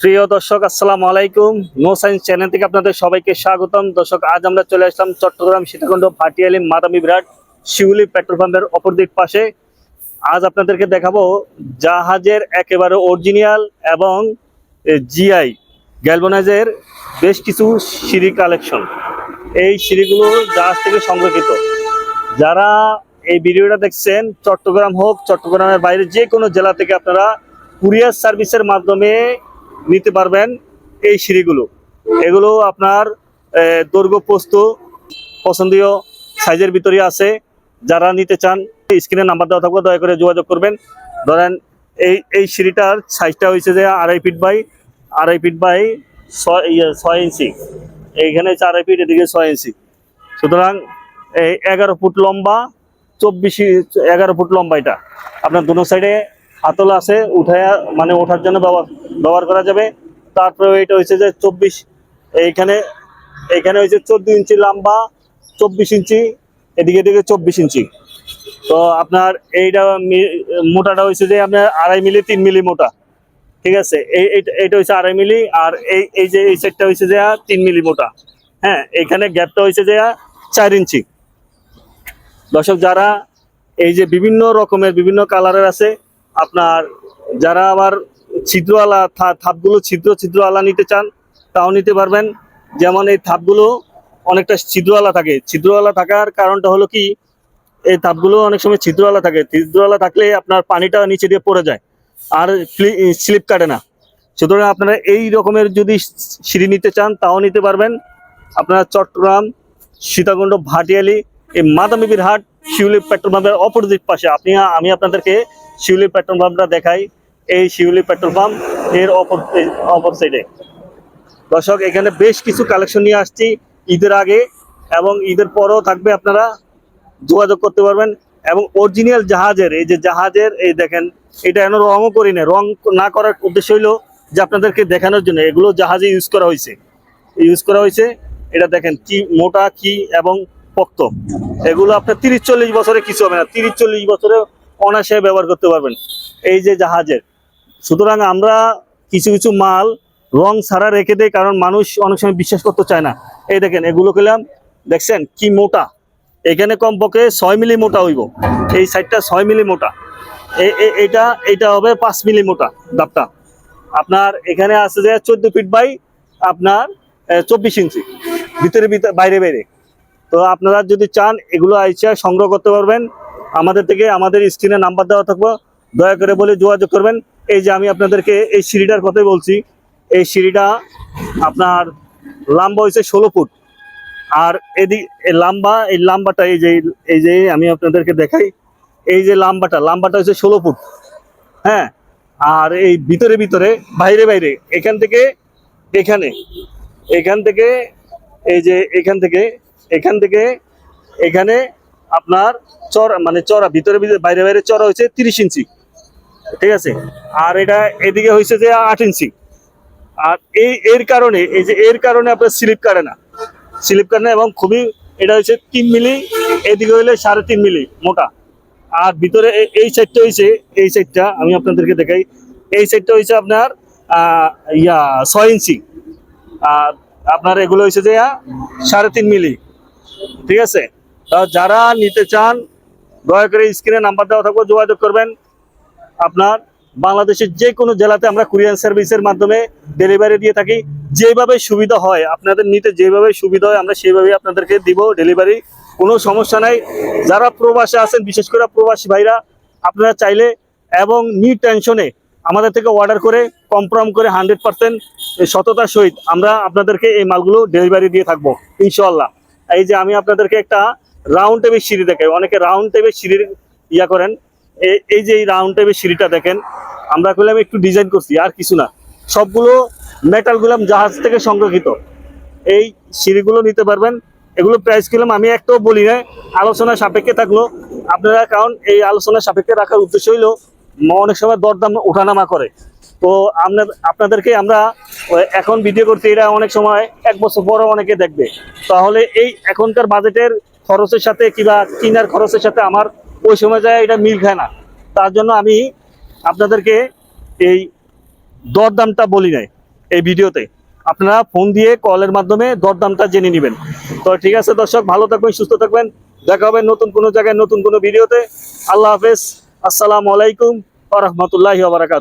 প্রিয় দর্শক, আসসালামু আলাইকুম। নো সায়েন্স চ্যানেল থেকে আপনাদের সবাইকে স্বাগতম। দর্শক, আজ আমরা চলে আসলাম চট্টগ্রাম সীতাকুণ্ড ভাটিয়ালি মাদামি বিরাট শিউলি পেট্রোল পাম্পের অপর দিক পাশে। আজ আপনাদেরকে দেখাবো জাহাজের একেবারে অরিজিনাল এবং জিআই গ্যালবনাইজের বেশ কিছু সিঁড়ি কালেকশন এই সিঁড়িগুলো জাহাজ থেকে সংরক্ষিত। যারা এই ভিডিওটা দেখছেন, চট্টগ্রাম হোক, চট্টগ্রামের বাইরে যে কোনো জেলা থেকে আপনারা কুরিয়ার সার্ভিসের মাধ্যমে নিতে পারবেন এই সিঁড়িগুলো। এগুলো আপনার দৈর্ঘ্য পোস্ত পছন্দীয় সাইজের ভিতরে আছে। যারা নিতে চান স্ক্রিনে নাম্বার দেওয়া থাকবে দয়া করে যোগাযোগ করবেন। ধরেন এই এই সিঁড়িটার সাইজটা হয়েছে যে আড়াই ফিট বাই আড়াই ফিট বাই ছয় ইয়ে, ছয় ইঞ্চি। এইখানে আড়াই ফিট এদিকে ছয় ইঞ্চি। সুতরাং এই এগারো ফুট লম্বা চব্বিশ এগারো ফুট লম্বা এটা। আপনার দুটো সাইডে হাতল আছে, উঠায় মানে ওঠার জন্য ব্যবহার করা যাবে। তারপরে এটা হচ্ছে যে চব্বিশ, এইখানে এইখানে হচ্ছে চোদ্দ ইঞ্চি লম্বা, চব্বিশ ইঞ্চি, এদিকে এদিকে চব্বিশ ইঞ্চি। তো আপনার এইটা মোটাটা হয়েছে যে আপনার আড়াই মিলি, তিন মিলি মোটা। ঠিক আছে? এই এইটা- হচ্ছে আড়াই মিলি, আর এই এই যে, এই সাইডটা হয়েছে যে তিন মিলি মোটা। হ্যাঁ এখানে গ্যাপটা হয়েছে যে চার ইঞ্চি। দর্শক, যারা এই যে বিভিন্ন রকমের, বিভিন্ন কালারের আছে আপনার যারা আবার ছিদ্রওয়ালা থাপগুলো ছিদ্র ছিদ্রওয়ালা নিতে চান, তাও নিতে পারবেন। যেমন এই থাপগুলো অনেকটা ছিদ্রওয়ালা থাকে। ছিদ্রওয়ালা থাকার কারণটা হলো কি, এই তাপগুলো অনেক সময় ছিদ্রওয়ালা থাকে। ছিদ্রওয়ালা থাকলে আপনার পানিটা নিচে দিয়ে পড়ে যায়, আর স্লিপ কাটে না। সুতরাং আপনারা এই রকমের যদি সিঁড়ি নিতে চান, তাও নিতে পারবেন। আপনারা চট্টগ্রাম, সীতাকুণ্ড, ভাটিয়ালি, এই মাদামিবির হাট শিউলি পেট্রোল পাম্পের অপোজিট পাশে, আপনি আমি আপনাদেরকে শিউলি পেট্রোল পাম্পটা দেখাই, এই শিউলি পেট্রোল পাম্পের অপর অপর সাইডে দর্শক, এখানে বেশ কিছু কালেকশন নিয়ে আসছি ঈদের আগে, এবং ঈদের পরেও থাকবে আপনারা যোগাযোগ করতে পারবেন, এবং অরিজিনাল জাহাজের, এই যে জাহাজের, এই দেখেন, এটা এখনও রঙও করি না রং না করার উদ্দেশ্য হইল যে আপনাদেরকে দেখানোর জন্য, এগুলো জাহাজে ইউজ করা হয়েছে ইউজ করা হয়েছে এটা দেখেন কি মোটা, কি, এবং পোক্ত। এগুলো আপনার তিরিশ, চল্লিশ বছরে কিছু হবে না। তিরিশ, চল্লিশ বছরে অনায়াসে ব্যবহার করতে পারবেন। এই যে জাহাজের। সুতরাং আমরা কিছু কিছু মাল রং ছাড়া রেখে দেয় কারণ মানুষ অনেক সময় বিশ্বাস করতে চায় না। এই দেখেন, এগুলো খেলাম, দেখছেন কি মোটা? এখানে কমপক্ষে ছয় মিলি মোটা হইব। এই সাইডটা ছয় মিলি মোটা। এ- এ- এইটা এইটা হবে পাঁচ মিলি মোটা দাপটা আপনার এখানে আছে যে চোদ্দ ফিট বাই আপনার চব্বিশ ইঞ্চি। ভিতরে ভিতরে, বাইরে বাইরে। তো আপনারা যদি চান, এগুলো আইসা সংগ্রহ করতে পারবেন। আমাদের থেকে আমাদের স্ক্রিনে নাম্বার দেওয়া থাকব। দয়া করে বলে যোগাযোগ করবেন। এই যে আমি আপনাদেরকে এই সিঁড়িটার কথাই বলছি। এই সিঁড়িটা আপনার লম্বা হয়েছে ষোলো ফুট। আর এদিক লাম্বা, এই লাম্বাটা, এই যে এই যে আমি আপনাদেরকে দেখাই। এই যে লাম্বাটা লাম্বাটা হচ্ছে ষোলো ফুট। হ্যাঁ? আর এই ভিতরে ভিতরে, বাইরে বাইরে, এখান থেকে এখানে, এখান থেকে এই যে, এখান থেকে এখান থেকে এখানে আপনার চড়া মানে চড়া, ভিতরে ভিতরে, বাইরে বাইরে চড়া হয়েছে তিরিশ ইঞ্চি। ঠিক আছে? আর এটা এদিকে হয়েছে যে আট ইঞ্চি। আর এই, এর কারণে, এই যে এর কারণে আপনার স্লিপ কাটে না। স্লিপ কাটে না এবং খুবই এটা হচ্ছে তিন মিলি, এদিকে হইলে সাড়ে তিন মিলি, মোটা। আর ভিতরে এই সাইডটা হয়েছে এই সাইডটা আমি আপনাদেরকে দেখাই। এই সাইডটা হয়েছে আপনার ইয়া, ছয় ইঞ্চি। আর আপনার এগুলো হয়েছে যে সাড়ে তিন মিলি। ঠিক আছে? যারা নিতে চান, দয়া করে স্ক্রিনে নাম্বার দেওয়া থাকবে, যোগাযোগ করবেন। আপনার বাংলাদেশের যে কোনো জেলাতে আমরা কুরিয়ার সার্ভিসের মাধ্যমে ডেলিভারি দিয়ে থাকি। যেভাবে সুবিধা হয়, আপনাদের নিতে যেভাবে সুবিধা হয়, আমরা সেইভাবে আপনাদেরকে দিব ডেলিভারি কোনো সমস্যা নাই। যারা প্রবাসে আছেন, বিশেষ করে প্রবাসী ভাইরা, আপনারা চাইলে এবং নি টেনশনে আমাদের থেকে অর্ডার করে কমপ্রম করে হান্ড্রেড পার্সেন্ট সততার সহিত আমরা আপনাদেরকে এই মালগুলো ডেলিভারি দিয়ে থাকব ইনশাল্লাহ এই যে আমি আপনাদেরকে একটা রাউন্ড টেবিল সিঁড়ি দেখাই। অনেকে রাউন্ড টেবিল সিঁড়ির ইয়া করেন। এই যে এই রাউন্ড টেবিল সিঁড়িটা দেখেন, আমরা করলাম একটু ডিজাইন করছি, আর কিছু না। সবগুলো মেটাল গুলাম জাহাজ থেকে সংরক্ষিত। এই সিঁড়িগুলো নিতে পারবেন। এগুলো প্রাইস কিলাম আমি একটাও বলি না আলোচনা সাপেক্ষে থাকল। আপনারা কারণ এই আলোচনা সাপেক্ষে রাখার উদ্দেশ্য হইল, অনেক সময় দরদাম ওঠানামা করে। তো আপনার আপনাদেরকে আমরা এখন ভিডিও করতে এটা অনেক সময় এক বছর পরও অনেকে দেখবে। তাহলে এই এখনকার বাজেটের খরচের সাথে কিংবা কিনার খরচের সাথে আমার ওই সময় যায় এটা মিল খায় না। তার জন্য আমি আপনাদেরকে এই দরদামটা বলি নাই এই ভিডিওতে। আপনারা ফোন দিয়ে কলের মাধ্যমে দরদামটা জেনে নেবেন। তো ঠিক আছে দর্শক, ভালো থাকবেন, সুস্থ থাকবেন। দেখা হবে নতুন কোনো জায়গায়, নতুন কোনো ভিডিওতে। আল্লাহ হাফেজ। আসসালামু আলাইকুম রহমতুল্লাহি বারাকাত